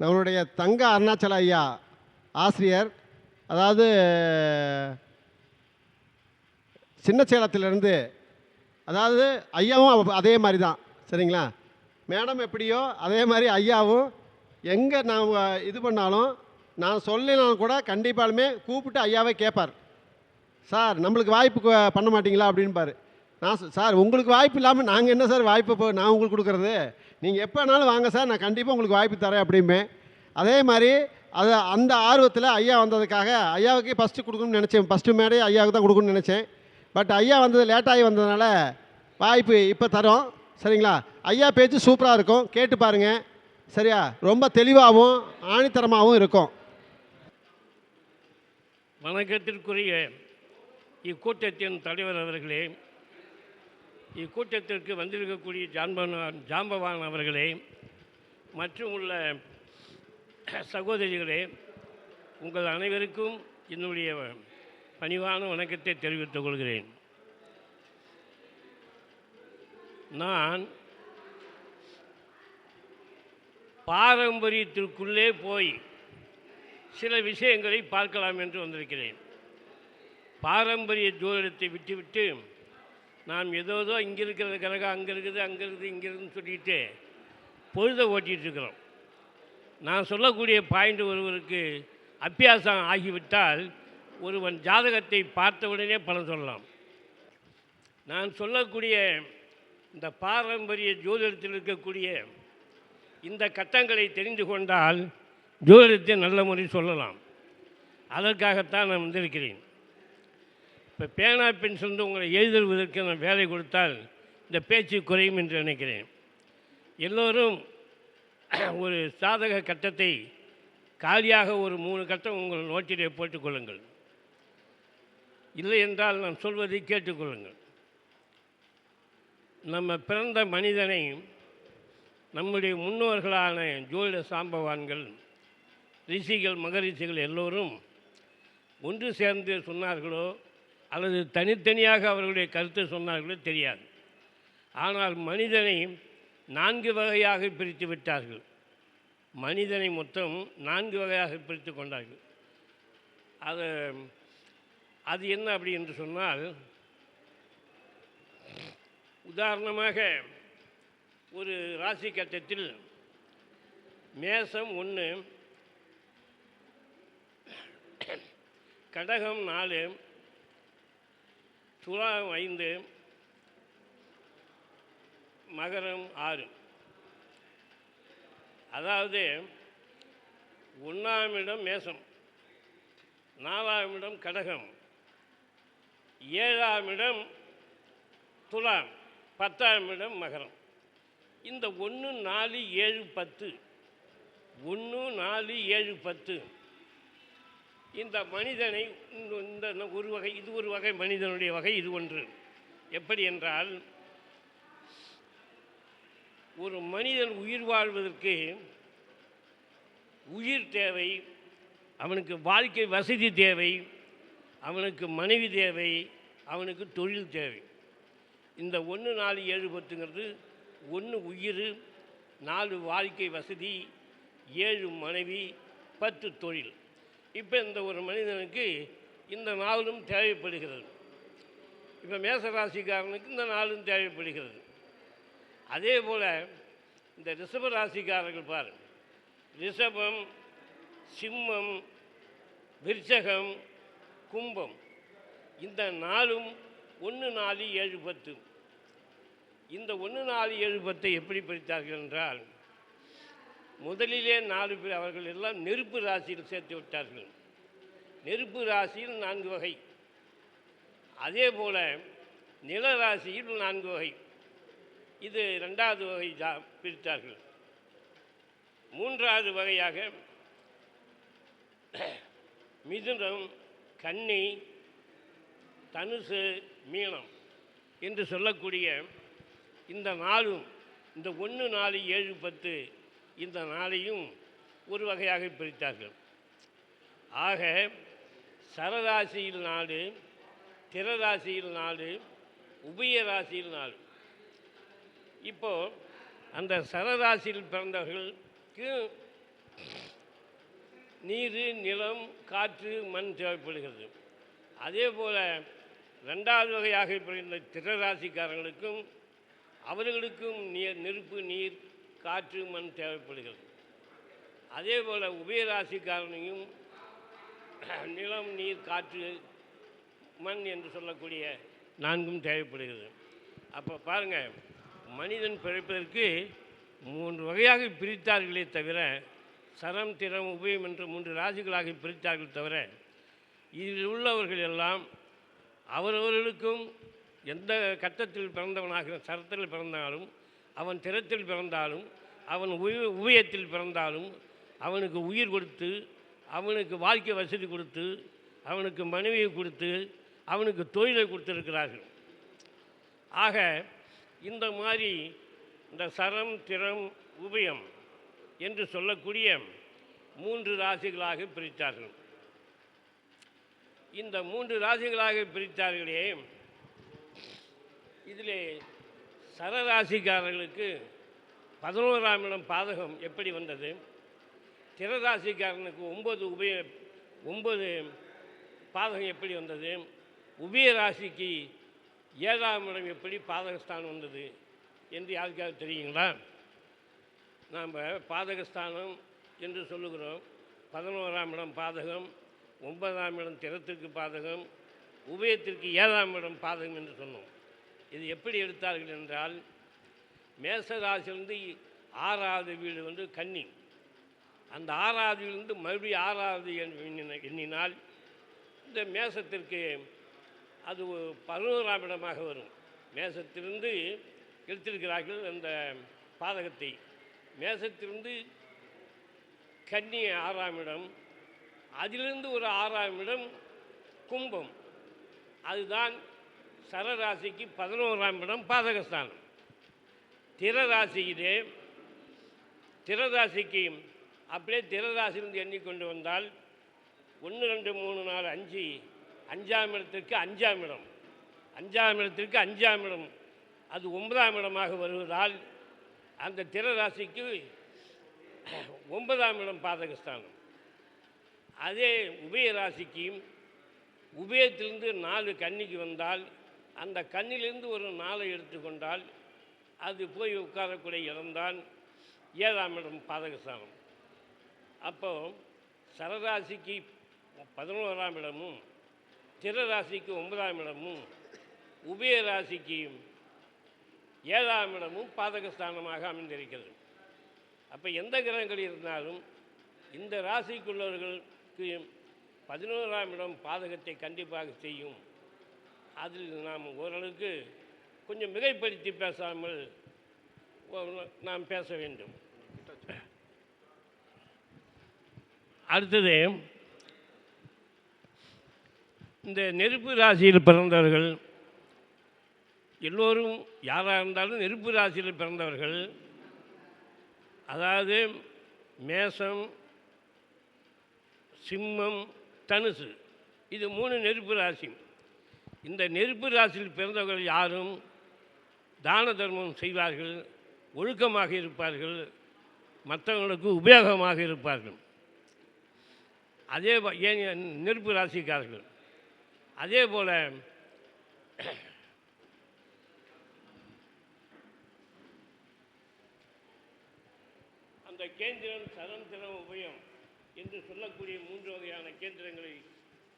நம்மளுடைய தங்க அருணாச்சல ஐயா ஆசிரியர் அதாவது சின்ன சேலத்திலிருந்து அதாவது ஐயாவும் அதே மாதிரி தான் சரிங்களா? மேடம் எப்படியோ அதே மாதிரி ஐயாவும் எங்கே நான் இது பண்ணாலும் நான் சொல்லினாலும் கூட கண்டிப்பாலுமே கூப்பிட்டு ஐயாவே கேட்பார். சார் நம்மளுக்கு வாய்ப்பு பண்ண மாட்டிங்களா அப்படின்பாரு. நான் சார் உங்களுக்கு வாய்ப்பு இல்லாமல் நாங்கள் என்ன சார் வாய்ப்பு இப்போ நான் உங்களுக்கு கொடுக்குறது? நீங்கள் எப்போ வேணாலும் வாங்க சார் நான் கண்டிப்பாக உங்களுக்கு வாய்ப்பு தரேன் அப்படிம்பேன். அதே மாதிரி அது அந்த ஆர்வத்தில் ஐயா வந்ததுக்காக ஐயாவுக்கு ஃபஸ்ட்டு கொடுக்கணும்னு நினச்சேன். ஃபஸ்ட்டு மேடே ஐயாவுக்கு தான் கொடுக்கணும்னு நினச்சேன். பட் ஐயா வந்தது லேட்டாகி வந்ததுனால வாய்ப்பு இப்போ தரோம். சரிங்களா? ஐயா பேச்சு சூப்பராக இருக்கும். கேட்டு பாருங்கள் சரியா? ரொம்ப தெளிவாகவும் ஆணித்தரமாகவும் இருக்கும். வணக்கத்திற்குரிய இக்கூட்டத்தின் தலைவர் அவர்களே இக்கூட்டத்திற்கு வந்திருக்கக்கூடிய ஜாம்பவான் ஜாம்பவான் அவர்களே மற்றும் உள்ள சகோதரிகளே உங்கள் அனைவருக்கும் என்னுடைய பணிவான வணக்கத்தை தெரிவித்துக் கொள்கிறேன். நான் பாரம்பரியத்திற்குள்ளே போய் சில விஷயங்களை பார்க்கலாம் என்று வந்திருக்கிறேன். பாரம்பரிய ஜோதிடத்தை விட்டுவிட்டு நாம் ஏதோதோ இங்கே இருக்கிற கிரகம் அங்கே இருக்குது அங்கே இருக்குது இங்கே இருக்குதுன்னு சொல்லிட்டு பொழுதை ஓட்டிகிட்டு இருக்கிறோம். நான் சொல்லக்கூடிய பாயிண்ட் ஒருவருக்கு அபியாசம் ஆகிவிட்டால் ஒருவன் ஜாதகத்தை பார்த்த உடனே பலன் சொல்லலாம். நான் சொல்லக்கூடிய இந்த பாரம்பரிய ஜோதிடத்தில் இருக்கக்கூடிய இந்த கட்டங்களை தெரிந்து கொண்டால் ஜோதிடத்தை நல்ல முறை சொல்லலாம். அதற்காகத்தான் நான் வந்திருக்கிறேன். இப்போ பேனா பென்சில் வந்து உங்களை எழுதுவதற்கு நான் வேலை கொடுத்தால் இந்த பேச்சு குறையும் என்று நினைக்கிறேன். எல்லோரும் ஒரு சாதக கட்டத்தை காலியாக ஒரு மூணு கட்டம் உங்கள் நோட்டிலே போட்டுக்கொள்ளுங்கள் இல்லை என்றால் நான் சொல்வதை கேட்டுக்கொள்ளுங்கள் நம்ம பிறந்த மனிதனை நம்முடைய முன்னோர்களான ஜோதிட சாம்பவான்கள் ரிஷிகள் மகரிஷிகள் எல்லோரும் ஒன்று சேர்ந்து சொன்னார்களோ அல்லது தனித்தனியாக அவர்களுடைய கருத்தை சொன்னார்களோ தெரியாது. ஆனால் மனிதனை நான்கு வகையாக பிரித்து விட்டார்கள். மனிதனை மொத்தம் நான்கு வகையாக பிரித்து கொண்டார்கள். அது அது என்ன அப்படி என்று சொன்னால் உதாரணமாக ஒரு ராசி கட்டத்தில் மேசம் ஒன்று கடகம் நாலு துலாம் ஐந்து மகரம் ஆறு. அதாவது ஒன்றாம் இடம் மேசம் நாலாம் இடம் கடகம் ஏழாம் இடம் துலாம் பத்தாம் இடம் மகரம். இந்த ஒன்று நாலு ஏழு பத்து. ஒன்று நாலு ஏழு பத்து. இந்த மனிதனை இந்த- இந்த ஒரு வகை இது ஒரு வகை மனிதனுடைய வகை இது ஒன்று. எப்படி என்றால் ஒரு மனிதன் உயிர் வாழ்வதற்கு உயிர் தேவை அவனுக்கு வாழ்க்கை வசதி தேவை அவனுக்கு மனைவி தேவை அவனுக்கு தொழில் தேவை. இந்த ஒன்று நாலு ஏழு பத்துங்கிறது ஒன்று உயிர் நாலு வாழ்க்கை வசதி ஏழு மனைவி பத்து தொழில். இப்போ இந்த ஒரு மனிதனுக்கு இந்த நாளும் தேவைப்படுகிறது. இப்போ மேசராசிக்காரனுக்கு இந்த நாளும் தேவைப்படுகிறது. அதே போல் இந்த ரிஷப ராசிக்காரர்கள் பாரு ரிஷபம் சிம்மம் விருச்சகம் கும்பம் இந்த நாளும் ஒன்று நாலு ஏழு பத்து. இந்த ஒன்று நாலு ஏழு பத்தை எப்படி பிரித்தார்கள் என்றால் முதலிலே நாலு பேர் அவர்கள் எல்லாம் நெருப்பு ராசியில் சேர்த்து விட்டார்கள். நெருப்பு ராசியில் நான்கு வகை. அதே போல் நில ராசியில் நான்கு வகை. இது ரெண்டாவது வகை ஜா பிரித்தார்கள். மூன்றாவது வகையாக மிதுனம் கன்னி தனுசு மீனம் என்று சொல்லக்கூடிய இந்த நாளும் இந்த ஒன்று நாலு ஏழு பத்து இந்த நாளையும் ஒரு வகையாக பிரித்தார்கள். ஆக சரராசியில் நாடு திரராசியில் நாடு உபய ராசியில் நாடு இப்போ அந்த சரராசியில் பிறந்தவர்களுக்கு நீர் நிலம் காற்று மண் தேவைப்படுகிறது. அதே போல் ரெண்டாவது வகையாக பிறந்த திரராசிக்காரங்களுக்கும் அவர்களுக்கும் நீர் நெருப்பு நீர் காற்று மண் தேவைப்படுகிறது. அதே போல் உபயராசிக்காரனையும் நிலம் நீர் காற்று மண் என்று சொல்லக்கூடிய நான்கும் தேவைப்படுகிறது. அப்போ பாருங்கள் மனிதன் பிழைப்பதற்கு மூன்று வகையாக பிரித்தார்களே தவிர சரம் திறம் உபயம் என்று மூன்று ராசிகளாக பிரித்தார்கள் தவிர இதில் உள்ளவர்கள் எல்லாம் அவரவர்களுக்கும் எந்த கட்டத்தில் பிறந்தவனாக சரத்தில் பிறந்தாலும் அவன் திறத்தில் பிறந்தாலும் அவன் உய உபயத்தில் பிறந்தாலும் அவனுக்கு உயிர் கொடுத்து அவனுக்கு வாழ்க்கை வசதி கொடுத்து அவனுக்கு மனைவியை கொடுத்து அவனுக்கு தொழிலை கொடுத்துருக்கிறார்கள். ஆக இந்த மாதிரி இந்த சரம் திறம் உபயம் என்று சொல்லக்கூடிய மூன்று ராசிகளாக பிரித்தார்கள். இந்த மூன்று ராசிகளாக பிரித்தார்களே இதிலே சரராசிக்காரர்களுக்கு பதினோராம் இடம் பாதகம் எப்படி வந்தது? திரராசிக்காரனுக்கு ஒன்பது உபய ஒன்பது பாதகம் எப்படி வந்தது? உபய ராசிக்கு ஏழாம் இடம் எப்படி பாதகஸ்தானம் வந்தது? என்று யாருக்காவது தெரியுங்களா? நாம் பாதகஸ்தானம் என்று சொல்லுகிறோம். பதினோராம் இடம் பாதகம் ஒன்பதாம் இடம் திறத்திற்கு பாதகம் உபயத்திற்கு ஏழாம் இடம் பாதகம் என்று சொன்னோம். இது எப்படி எடுத்தார்கள் என்றால் மேசராசிலிருந்து ஆறாவது வீடு வந்து கன்னி. அந்த ஆறாவது வீடு மறுபடியும் ஆறாவது எண் எண்ணின- எண்ணினால் இந்த மேசத்திற்கு அது பதினோராம் இடமாக வரும். மேசத்திலிருந்து எடுத்திருக்கிறார்கள் அந்த பாதகத்தை. மேசத்திலிருந்து கன்னி ஆறாம் இடம் அதிலிருந்து ஒரு ஆறாம் இடம் கும்பம். அதுதான் சரராசிக்கு பதினோராம் இடம் பாதகஸ்தானம். திரராசியிலே திரராசிக்கு அப்படியே திரராசிலிருந்து எண்ணிக்கொண்டு வந்தால் ஒன்று ரெண்டு மூணு நாலு அஞ்சு அஞ்சாம் இடத்திற்கு அஞ்சாம் இடம். அஞ்சாம் இடத்திற்கு அஞ்சாம் இடம். அது ஒன்பதாம் இடமாக வருவதால் அந்த திரராசிக்கு ஒன்பதாம் இடம் பாதகஸ்தானம். அதே உபய ராசிக்கு உபயத்திலிருந்து நாலு கன்னிக்கு வந்தால் அந்த கண்ணிலிருந்து ஒரு நாளை எடுத்துக்கொண்டால் அது போய் உட்காரக்கூடிய இடம்தான் ஏழாம் இடம் பாதகஸ்தானம் அப்போ சரராசிக்கு பதினோராம் இடமும் திரராசிக்கு ஒன்பதாம் இடமும் உபயராசிக்கு ஏழாம் இடமும் பாதகஸ்தானமாக அமைந்திருக்கிறது. அப்போ எந்த கிரகங்கள் இருந்தாலும் இந்த ராசிக்குள்ளவர்களுக்கு பதினோராம் இடம் பாதகத்தை கண்டிப்பாக செய்யும் அதில் நாம் ஓரளவுக்கு கொஞ்சம் மிகைப்படுத்தி பேசாமல் நாம் பேச வேண்டும். அடுத்தது இந்த நெருப்பு ராசியில் பிறந்தவர்கள் எல்லோரும் யாராக இருந்தாலும் நெருப்பு ராசியில் பிறந்தவர்கள் அதாவது மேசம் சிம்மம் தனுசு இது மூணு நெருப்பு ராசி. இந்த நெருப்பு ராசியில் பிறந்தவர்கள் யாரும் தான தர்மம் செய்வார்கள் ஒழுக்கமாக இருப்பார்கள் மற்றவங்களுக்கு உபயோகமாக இருப்பார்கள். அதே ஏன் நெருப்பு ராசிக்காரர்கள்? அதே போல் அந்த கேந்திரம் சரம் திறம் உபயம் என்று சொல்லக்கூடிய மூன்று வகையான கேந்திரங்களை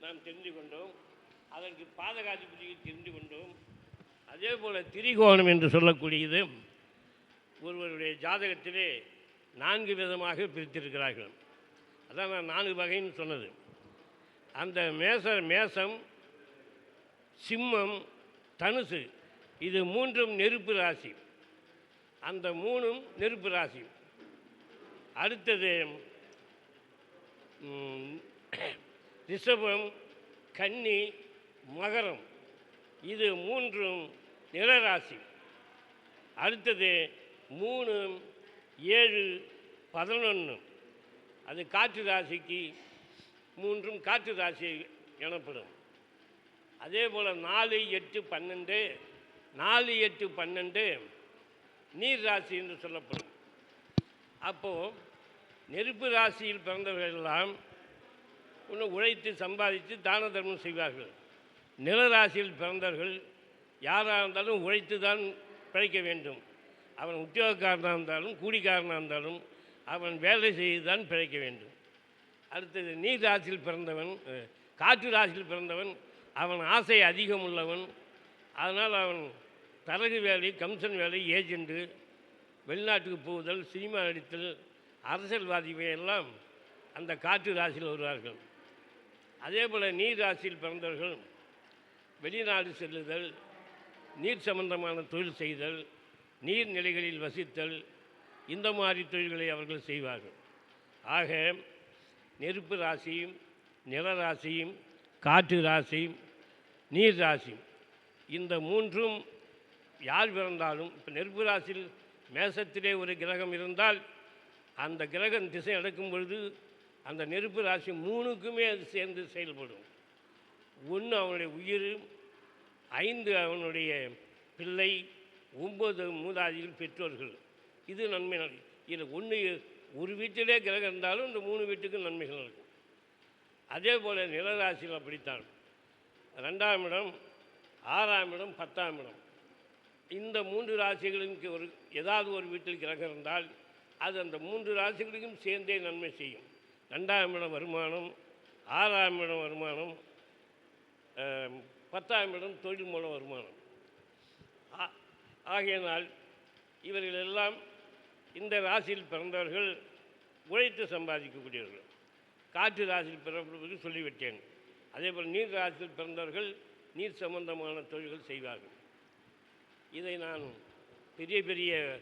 நாம் தெரிந்து கொண்டோம். அதற்கு பாதகாதிபதியை தெரிந்து கொண்டோம். அதே போல் திரிகோணம் என்று சொல்லக்கூடியது ஒருவருடைய ஜாதகத்திலே நான்கு விதமாக பிரித்திருக்கிறார்கள். அதான் நான் நான்கு வகைன்னு சொன்னது. அந்த மேச மேசம் சிம்மம் தனுசு இது மூன்றும் நெருப்பு ராசி. அந்த மூணும் நெருப்பு ராசி. அடுத்தது ரிஷபம் கன்னி மகரம். இது மூன்றும் நிலராசி அடுத்தது மூணு ஏழு பதினொன்று அது காற்று ராசிக்கு மூன்றும் காற்று ராசி எனப்படும். அதே போல் நாலு எட்டு பன்னெண்டு நாலு எட்டு பன்னெண்டு நீர் ராசி என்று சொல்லப்படும். அப்போது நெருப்பு ராசியில் பிறந்தவர்கள் எல்லாம் இன்னும் உழைத்து சம்பாதித்து தான தர்மம் செய்வார்கள். நிலராசியில் பிறந்தவர்கள் யாராக இருந்தாலும் உழைத்து தான் பிழைக்க வேண்டும். அவன் உத்தியோகக்காரனாக இருந்தாலும் கூலிக்காரனாக இருந்தாலும் அவன் வேலை செய்து தான் பிழைக்க வேண்டும். அடுத்தது நீர் ராசியில் பிறந்தவன் காற்று ராசியில் பிறந்தவன் அவன் ஆசை அதிகம் உள்ளவன். அதனால் அவன் தரகு வேலை கமிஷன் வேலை ஏஜெண்டு வெளிநாட்டுக்கு போகுதல் சினிமா நடித்தல் அரசியல்வாதிகள் எல்லாம் அந்த காற்று ராசியில் வருவார்கள். அதே போல் நீர் ராசியில் பிறந்தவர்கள் வெளிநாடு செல்லுதல் நீர் சம்பந்தமான தொழில் செய்தல் நீர்நிலைகளில் வசித்தல் இந்த மாதிரி தொழில்களை அவர்கள் செய்வார்கள். ஆக நெருப்பு ராசியும் நில ராசியும் காற்று ராசியும் நீர் ராசியும் இந்த மூன்றும் யார் பிறந்தாலும் இப்போ நெருப்பு ராசியில் மேசத்திலே ஒரு கிரகம் இருந்தால் அந்த கிரகம் திசை நடக்கும் பொழுது அந்த நெருப்பு ராசி மூணுக்குமே அது சேர்ந்து செயல்படும். ஒன்று அவனுடைய உயிர் ஐந்து அவனுடைய பிள்ளை ஒம்பது மூதாதிகள் பெற்றோர்கள். இது நன்மை இது ஒன்று ஒரு வீட்டிலே கிரகம் இருந்தாலும் இந்த மூணு வீட்டுக்கும் நன்மைகள் இருக்கும் அதே போல் நிலராசியில் அப்படித்தான். ரெண்டாம் இடம் ஆறாம் இடம் பத்தாம் இடம். இந்த மூன்று ராசிகளுக்கு ஒரு ஏதாவது ஒரு வீட்டில் கிரகம் இருந்தால் அது அந்த மூன்று ராசிகளுக்கும் சேர்ந்தே நன்மை செய்யும். ரெண்டாம் இடம் வருமானம் ஆறாம் இடம் வருமானம் பத்தாம் இடம் தொழில் மூலம் வருமானம். ஆ- ஆகையினால் இவர்கள் எல்லாம் இந்த ராசியில் பிறந்தவர்கள் உழைத்து சம்பாதிக்கக்கூடியவர்கள். காற்று ராசியில் பிறப்பதற்கு சொல்லிவிட்டேன். அதே போல் நீர் ராசியில் பிறந்தவர்கள் நீர் சம்பந்தமான தொழில்கள் செய்வார்கள். இதை நான் பெரிய பெரிய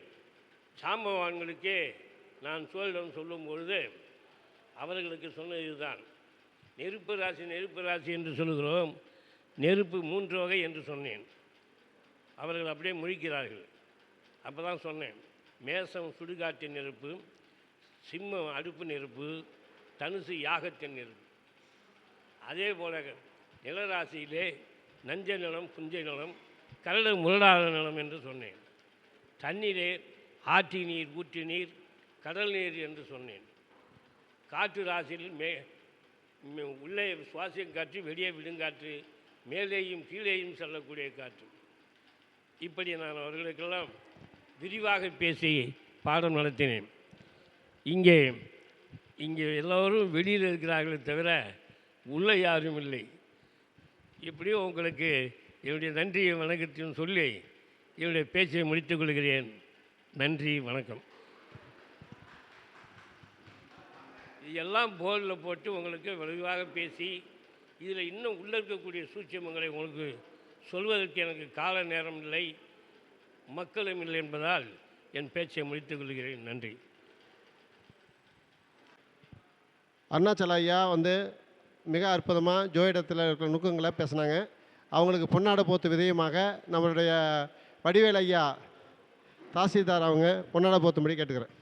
சாம்பவான்களுக்கே நான் சோழிடம் சொல்லும் பொழுது அவர்களுக்கு சொன்னது இதுதான் நெருப்பு ராசி நெருப்பு ராசி என்று சொல்கிறோம் நெருப்பு மூன்று வகை என்று சொன்னேன். அவர்கள் அப்படியே முழிக்கிறார்கள். அப்போ தான் சொன்னேன் மேசம் சுடுகாட்டின் நெருப்பு சிம்மம் அடுப்பு நெருப்பு தனுசு யாகத்தின் நெருப்பு. அதே போல நிலராசியிலே நஞ்ச நிலம் புஞ்சை நிலம் கரடு முரடாத நிலம் என்று சொன்னேன். தண்ணீரே ஆற்றி நீர் ஊற்று நீர் கடல் நீர் என்று சொன்னேன். காற்று ராசியில் மே மே- உள்ளே சுவாசியம் காற்று வெளியே விடுங்காற்று மேலேயும் கீழேயும் செல்லக்கூடிய காற்று. இப்படி நான் அவர்களுக்கெல்லாம் விரிவாக பேசி பாடம் நடத்தினேன். இங்கே இங்கே எல்லோரும் வெளியில் இருக்கிறார்களே தவிர உள்ளே யாரும் இல்லை. இப்படியும் உங்களுக்கு என்னுடைய நன்றியை வணக்கத்தையும் சொல்லி என்னுடைய பேச்சை முடித்துக் கொள்கிறேன். நன்றி வணக்கம். இதெல்லாம் போர்டில் போட்டு உங்களுக்கு விரைவாக பேசி இதில் இன்னும் உள்ளே இருக்கக்கூடிய சூட்சமங்களை உங்களுக்கு சொல்வதற்கு எனக்கு கால நேரம் இல்லை மக்களும் இல்லை என்பதால் என் பேச்சை முடித்துக் கொள்கிறேன். நன்றி. அருணாச்சல ஐயா வந்து மிக அற்புதமாக ஜோயிடத்தில் இருக்கிற நுக்கங்களை பேசுனாங்க. அவங்களுக்கு பொன்னாட போத்து விதயமாக நம்மளுடைய வடிவேல் ஐயா தாசில்தார் அவங்க பொன்னாட போத்தும்படி கேட்டுக்கிறேன்.